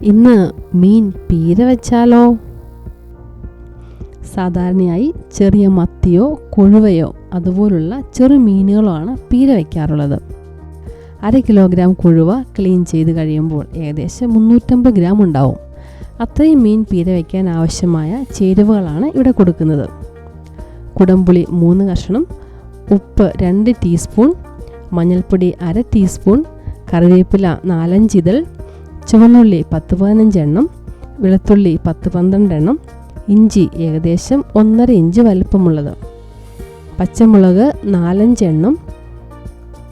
ഇന്ന് മീൻ പീര വെച്ചാലോ? സാധാരണയായി ചെറിയ മത്തിയോ കൊഴുവയോ അതുപോലുള്ള ചെറു മീനുകളോ പീര വയ്ക്കാറുള്ളത് അര കിലോഗ്രാം കൊഴുവ ക്ലീൻ ചെയ്ത് കഴിയുമ്പോൾ ഏകദേശം മുന്നൂറ്റമ്പത് ഗ്രാം ഉണ്ടാവും. അത്രയും മീൻ പീര വയ്ക്കാൻ ആവശ്യമായ ചേരുവകളാണ് ഇവിടെ കൊടുക്കുന്നത്. കുടംപുളി മൂന്ന് കഷണം ഉപ്പ് രണ്ട് ടീസ്പൂൺ മഞ്ഞൾപ്പൊടി അര ടീസ്പൂൺ കറിവേപ്പില നാലഞ്ചിതൾ ചുവന്നുള്ളി പത്ത് പതിനഞ്ചെണ്ണം വെളുത്തുള്ളി പത്ത് പന്ത്രണ്ടെണ്ണം ഇഞ്ചി ഏകദേശം ഒന്നര ഇഞ്ച് വലിപ്പമുള്ളത്. പച്ചമുളക് നാലഞ്ചെണ്ണം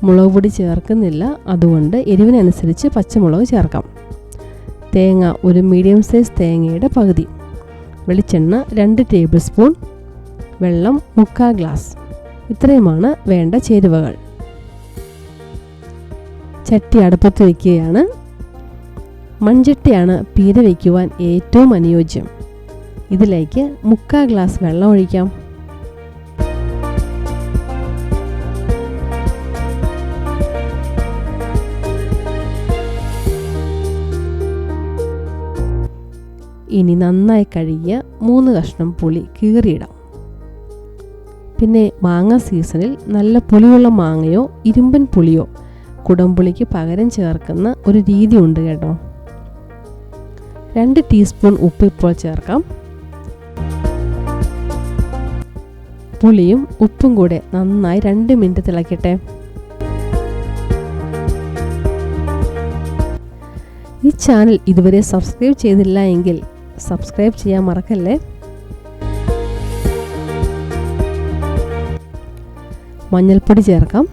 മുളക് പൊടി ചേർക്കുന്നില്ല അതുകൊണ്ട് എരിവിനനുസരിച്ച് പച്ചമുളക് ചേർക്കാം. തേങ്ങ ഒരു മീഡിയം സൈസ് തേങ്ങയുടെ പകുതി. വെളിച്ചെണ്ണ രണ്ട് ടേബിൾ സ്പൂൺ വെള്ളം മുക്കാൽ ഗ്ലാസ്. ഇത്രയുമാണ് വേണ്ട ചേരുവകൾ. ചട്ടി അടുപ്പത്ത് വയ്ക്കുകയാണ് മൺചട്ടിയാണ് പീര വയ്ക്കുവാൻ ഏറ്റവും അനുയോജ്യം. ഇതിലേക്ക് മുക്കാൽ ഗ്ലാസ് വെള്ളം ഒഴിക്കാം. ഇനി നന്നായി കഴുകിയ മൂന്ന് കഷ്ണം പുളി കീറിയിടാം. പിന്നെ മാങ്ങ സീസണിൽ നല്ല പുളിയുള്ള മാങ്ങയോ ഇരുമ്പൻ പുളിയോ കുടംപുളിക്ക് പകരം ചേർക്കുന്ന ഒരു രീതി ഉണ്ട് കേട്ടോ. രണ്ട് ടീസ്പൂൺ ഉപ്പ് ഇപ്പോൾ ചേർക്കാം. പുളിയും ഉപ്പും കൂടെ നന്നായി രണ്ട് മിനിറ്റ് തിളക്കട്ടെ. ഈ ചാനൽ ഇതുവരെ സബ്സ്ക്രൈബ് ചെയ്തില്ല എങ്കിൽ സബ്സ്ക്രൈബ് ചെയ്യാൻ മറക്കല്ലേ? മഞ്ഞൾപ്പൊടി ചേർക്കാം.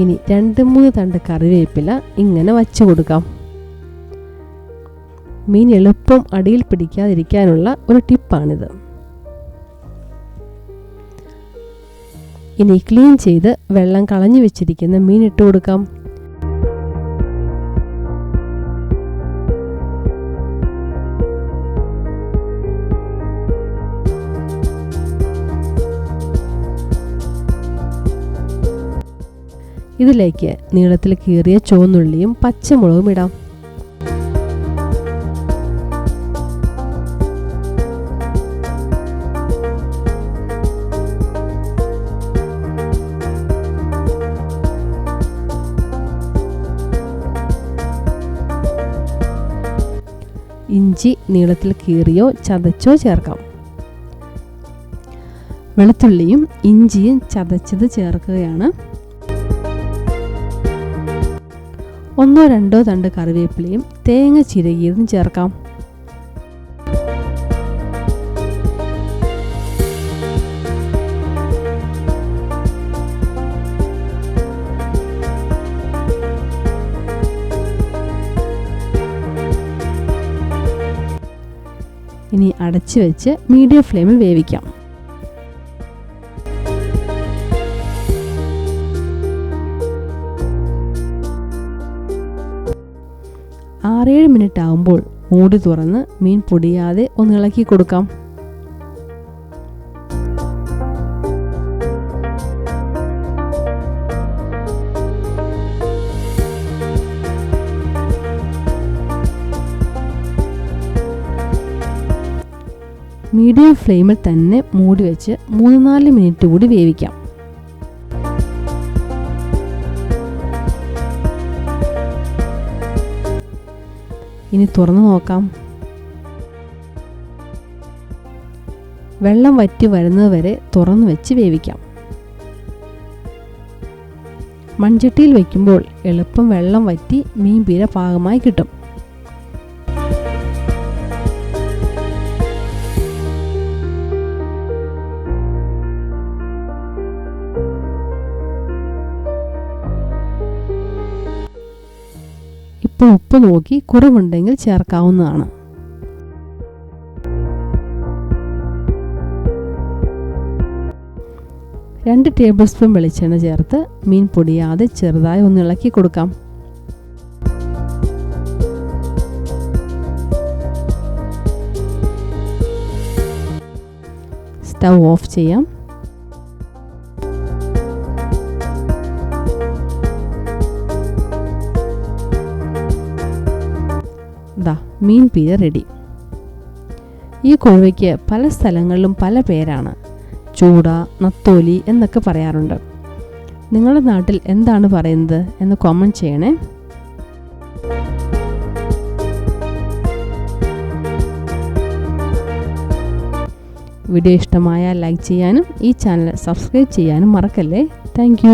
ഇനി രണ്ട് മൂന്ന് തണ്ട് കറിവേപ്പില ഇങ്ങനെ വച്ചു കൊടുക്കാം. മീൻ എളുപ്പം അടിയിൽ പിടിക്കാതിരിക്കാനുള്ള ഒരു ടിപ്പാണിത്. ഇനി ക്ലീൻ ചെയ്ത് വെള്ളം കളഞ്ഞു വെച്ചിരിക്കുന്ന മീൻ ഇട്ട് കൊടുക്കാം. ഇതിലേക്ക് നീളത്തിൽ കീറിയ ചുവന്നുള്ളിയും പച്ചമുളകും ഇടാം. ഇഞ്ചി നീളത്തിൽ കീറിയോ ചതച്ചോ ചേർക്കാം. വെളുത്തുള്ളിയും ഇഞ്ചിയും ചതച്ചത് ചേർക്കുകയാണ്. ഒന്നോ രണ്ടോ തണ്ട് കറിവേപ്പിലയും തേങ്ങ ചിരകിയതും ചേർക്കാം. ഇനി അടച്ചു വെച്ച് മീഡിയം ഫ്ലെയിമിൽ വേവിക്കാം. ആറേഴ് മിനിറ്റ് ആകുമ്പോൾ മൂടി തുറന്ന് മീൻ പൊടിയാതെ ഒന്ന് ഇളക്കി കൊടുക്കാം. മീഡിയം ഫ്ലെയിമിൽ തന്നെ മൂടി വെച്ച് മൂന്ന് നാല് മിനിറ്റ് കൂടി വേവിക്കാം. ഇനി തുറന്നു നോക്കാം. വെള്ളം വറ്റി വരുന്നത് വരെ തുറന്നു വെച്ച് വേവിക്കാം. മൺചട്ടിയിൽ വയ്ക്കുമ്പോൾ എളുപ്പം വെള്ളം വറ്റി മീൻ പീര പാകമായി കിട്ടും. ഇപ്പോൾ ഉപ്പ് നോക്കി കുറവുണ്ടെങ്കിൽ ചേർക്കാവുന്നതാണ്. രണ്ട് ടേബിൾ സ്പൂൺ വെളിച്ചെണ്ണ ചേർത്ത് മീൻ പൊടിയാതെ ചെറുതായി ഒന്ന് ഇളക്കി കൊടുക്കാം. സ്റ്റൗ ഓഫ് ചെയ്യാം. ദാ മീൻ പീര റെഡി ഈ കൊഴുവയ്ക്ക് പല സ്ഥലങ്ങളിലും പല പേരാണ്. ചൂട നത്തോലി എന്നൊക്കെ പറയാറുണ്ട്. നിങ്ങളുടെ നാട്ടിൽ എന്താണ് പറയുന്നത് എന്ന് കോമന്റ് ചെയ്യണേ. വീഡിയോ ഇഷ്ടമായാൽ ലൈക്ക് ചെയ്യാനും ഈ ചാനൽ സബ്സ്ക്രൈബ് ചെയ്യാനും മറക്കല്ലേ. താങ്ക്